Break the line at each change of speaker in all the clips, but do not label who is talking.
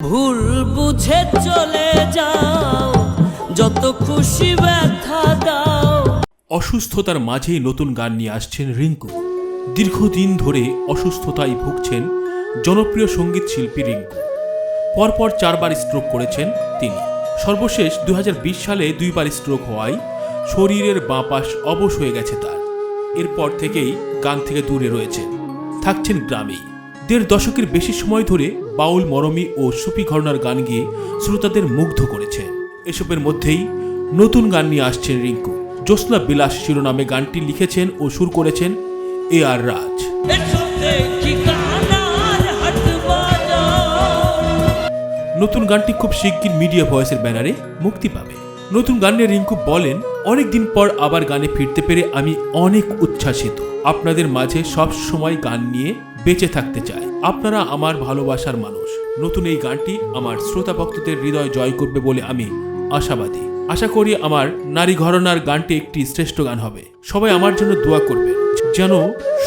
ভুল বুঝে চলে যাও, যত খুশি ব্যথা দাও।
অসুস্থতার মাঝেই নতুন গান নিয়ে আসছেন রিঙ্কু। দীর্ঘদিন ধরে অসুস্থতায় ভুগছেন জনপ্রিয় সংগীত শিল্পী রিঙ্কু। পরপর চারবার স্ট্রোক করেছেন তিনি। সর্বশেষ দুই হাজার বিশ সালে দুইবার স্ট্রোক হওয়ায় শরীরের বাঁ পাশ অবশ হয়ে গেছে তার। এরপর থেকেই গান থেকে দূরে রয়েছে থাকছেন গ্রামেই। দেড় দশকের বেশি সময় ধরে বাউল মরমী ও সুফি ঘরনার গান গিয়ে শ্রোতাদের মুগ্ধ করেছেন এসবের মধ্যেই নতুন গান নিয়ে আসছেন রিঙ্কু। জ্যোৎস্না বিলাস শিরোনামে গানটি লিখেছেন ও সুর করেছেন এ আর রাজ। নতুন গানটি খুব শিগগির মিডিয়া ভয়েসের ব্যানারে মুক্তি পাবে। নতুন গানে রিঙ্কু বলেন অনেকদিন পর আবার গানে ফিরতে পেরে আমি অনেক উচ্ছ্বাসিত। আপনাদের মাঝে সব সময় গান নিয়ে বেঁচে থাকতে চায়। আপনারা আমার ভালোবাসার মানুষ। নতুন এই গানটি আমার শ্রোতা ভক্তদের হৃদয় জয় করবে বলে আমি আশাবাদী। আশা করি আমার নারী ঘরনার গানটি একটি শ্রেষ্ঠ গান হবে। সবাই আমার জন্য দোয়া করবে যেন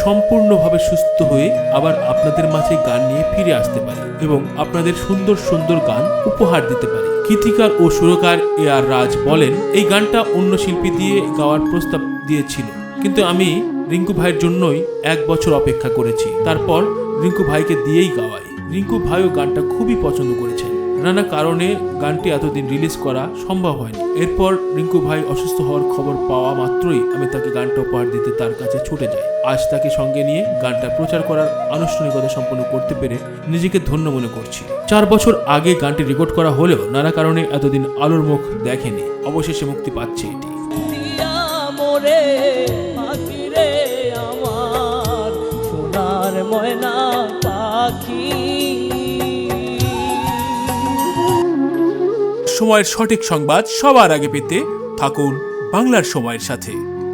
সম্পূর্ণভাবে সুস্থ হয়ে আবার আপনাদের মাঝে গান নিয়ে ফিরে আসতে পারি এবং আপনাদের সুন্দর সুন্দর গান উপহার দিতে পারি। গীতিকার ও সুরকার এ আর রাজ বলেন, এই গানটা অন্য শিল্পী দিয়ে গাওয়ার প্রস্তাব দিয়েছিল, কিন্তু আমি রিঙ্কু ভাইয়ের জন্যই এক বছর অপেক্ষা করেছি। তারপর রিঙ্কু ভাইকে দিয়েই গাওয়াই। রিঙ্কু ভাইও গানটা খুবই পছন্দ করেছেন। নানা কারণে গানটি এতদিন রিলিজ করা সম্ভব হয়নি। এরপর রিঙ্কু ভাই অসুস্থ হওয়ার খবর পাওয়া মাত্রই আমি তাকে গানটা উপহার দিতে তার কাছে ছুটে যাই। আজ তাকে সঙ্গে নিয়ে গানটা প্রচার করার আনুষ্ঠানিকতা সম্পন্ন করতে পেরে নিজেকে ধন্য মনে করছি। চার বছর আগে গানটি রেকর্ড করা হলেও নানা কারণে এতদিন আলোর মুখ দেখেনি। অবশেষে মুক্তি পাচ্ছে এটি।
ময়না পাখি।
সময়ের সঠিক সংবাদ সবার আগে পেতে থাকুন বাংলার সময়ের সাথে।